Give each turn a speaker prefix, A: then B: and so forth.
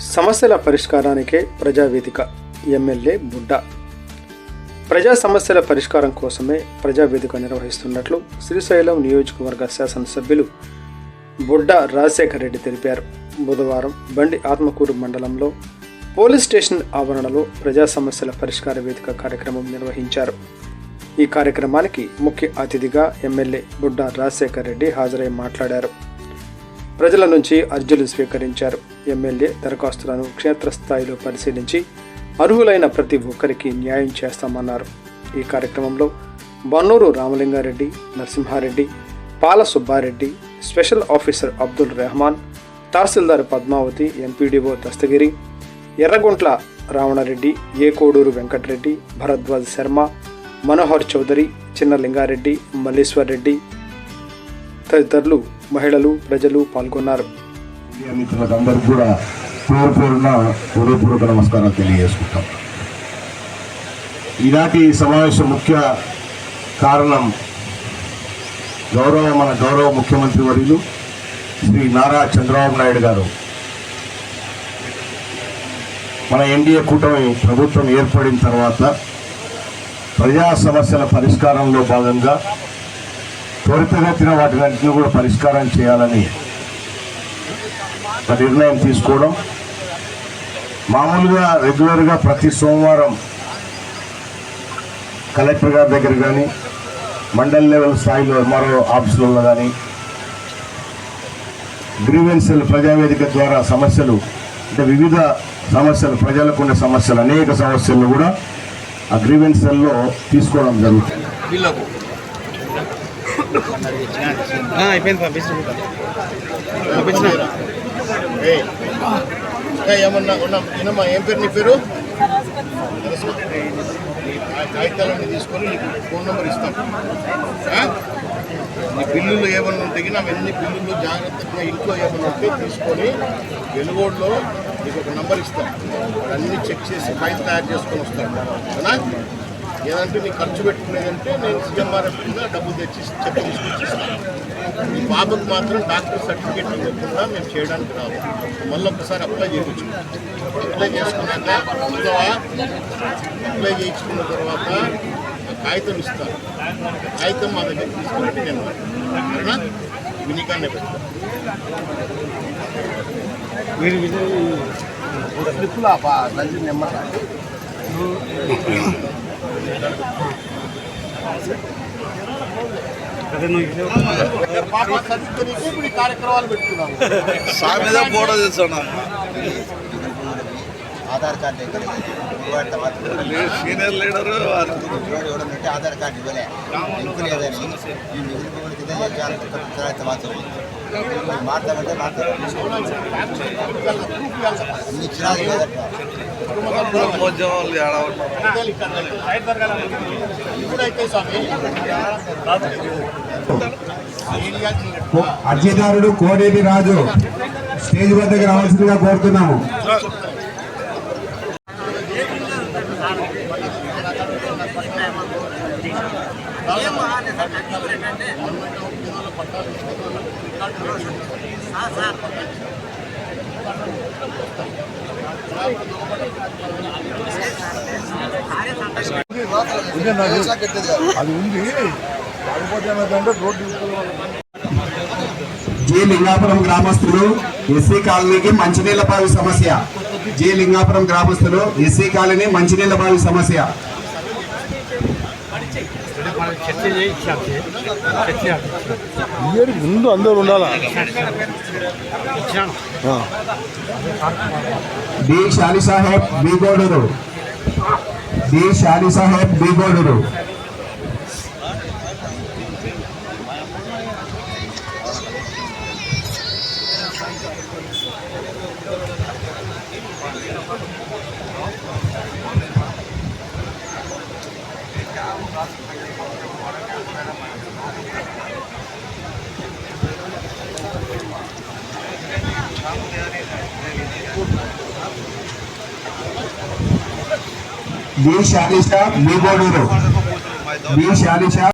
A: సమస్యల పరిష్కారానికే ప్రజావేదిక ఎమ్మెల్యే బుడ్డ. ప్రజా సమస్యల పరిష్కారం కోసమే ప్రజావేదిక నిర్వహిస్తున్నట్లు శ్రీశైలం నియోజకవర్గ శాసనసభ్యులు బుడ్డ రాజశేఖర రెడ్డి తెలిపారు. బుధవారం బండి ఆత్మకూరు మండలంలో పోలీస్ స్టేషన్ ఆవరణలో ప్రజా సమస్యల పరిష్కార వేదిక కార్యక్రమం నిర్వహించారు. ఈ కార్యక్రమానికి ముఖ్య అతిథిగా ఎమ్మెల్యే బుడ్డ రాజశేఖర్ రెడ్డి హాజరై మాట్లాడారు. ప్రజల నుంచి అర్జీలు స్వీకరించారు. ఎమ్మెల్యే దరఖాస్తులను క్షేత్రస్థాయిలో పరిశీలించి అర్హులైన ప్రతి ఒక్కరికి న్యాయం చేస్తామన్నారు. ఈ కార్యక్రమంలో Bannuru Ramalingareddy Narasimhareddy Pala Subbareddy special officer Abdul Rehman tahsildar Padmavathi MPDO Dastagiri Erraguntla Ravanareddy Ekoduru Venkatareddy Bharadwaj Sharma Manohar Chowdary Chinnalingareddy Malleshwar Reddy తదితరులు మహిళలు ప్రజలు పాల్గొన్నారు.
B: మీడియా మిత్రులందరికీ కూడా పేరు పేరున హృదయపూర్వక నమస్కారం తెలియజేసుకుంటాం. ఈనాటి సమావేశం ముఖ్య కారణం గౌరవ మన గౌరవ ముఖ్యమంత్రి వర్యులు శ్రీ నారా చంద్రబాబు నాయుడు గారు. మన ఎన్డీఏ కూటమి ప్రభుత్వం ఏర్పడిన తర్వాత ప్రజా సమస్యల పరిష్కారంలో భాగంగా త్వరితగతిన వాటినన్నింటినీ కూడా పరిష్కారం చేయాలని నిర్ణయం తీసుకోవడం. మామూలుగా రెగ్యులర్గా ప్రతి సోమవారం కలెక్టర్ గారి దగ్గర కానీ మండల్ లెవెల్ స్థాయిలో మరో ఆఫీసులలో కానీ గ్రీవెన్సెల్ ప్రజావేదిక ద్వారా సమస్యలు అంటే వివిధ సమస్యలు ప్రజలకు ఉన్న సమస్యలు అనేక సమస్యలను కూడా ఆ గ్రీవెన్సెల్లో తీసుకోవడం జరుగుతుంది.
C: అయిపోయింది పంపించిన పంపించిన
D: ఓకే ఏమన్నా ఉన్నా? వినమ్మా ఏం పేరు నీ పేరు? కాగితాలన్నీ తీసుకొని నీకు ఫోన్ నెంబర్ ఇస్తాం. ఆ? నీ బిల్లులు ఏమన్నా ఉంటే అవన్నీ ఎన్ని బిల్లులు జాగ్రత్తగా ఇంట్లో ఏమన్నా ఉంటే తీసుకొని వెలుగోడులో నీకు ఒక నంబర్ ఇస్తాం. అన్నీ చెక్ చేసి ఫైల్ తయారు చేసుకొని వస్తాం. అవునా? ఏదంటే నీ ఖర్చు పెట్టుకునేదంటే నేను సీఎంఆర్ఎఫ్ కింద తెచ్చి చెక్ తీసుకొచ్చి ఇస్తాను ఈ బాబుకి మాత్రం డాక్టర్ సర్టిఫికేట్ ఇవ్వకుండా మేము చేయడానికి రాదు మళ్ళీ ఒకసారి అప్లై చేయవచ్చు అప్లై చేసుకున్నాక అప్లై చేయించుకున్న తర్వాత ఆ కాగితం ఇస్తారు. కాగితం మా దగ్గర తీసుకున్నట్టు నేను. అవునా వినికాన్నే పెడతాను
C: మీరు
D: నెంబర్ పెట్టుకున్నాము
E: సామెద ఫోటో తీస్తున్నా
F: ఆధార్ కార్డు ఎక్కడ
E: సీనియర్ లీడర్
F: ఆధార్ కార్డు ఇవ్వలే. లింక్ లేదని ఈ తర్వాత మాట్లాడాలి లేదట
D: స్వామి
G: అర్జీదారుడు కోడేటి రాజు స్టేజ్ వద్దకు రావాల్సిందిగా కోరుతున్నాము.
B: అది ఉంది. కాకపోతే ఏమైందంటే రోడ్డు
G: జి లింగాపురం గ్రామస్తులు ఎస్సీ కాలనీకి మంచినీళ్ళ బావి సమస్య. జి లింగాపురం గ్రామస్తులు ఎస్సీ కాలనీ మంచినీళ్ళ బావి సమస్య.
B: ఇయ్యడి ముందు అందరూ ఉండాలా?
G: D Shali Saheb Bigoduru D Shali Saheb Bigoduru B Shalisha B बोलो बी शालिशा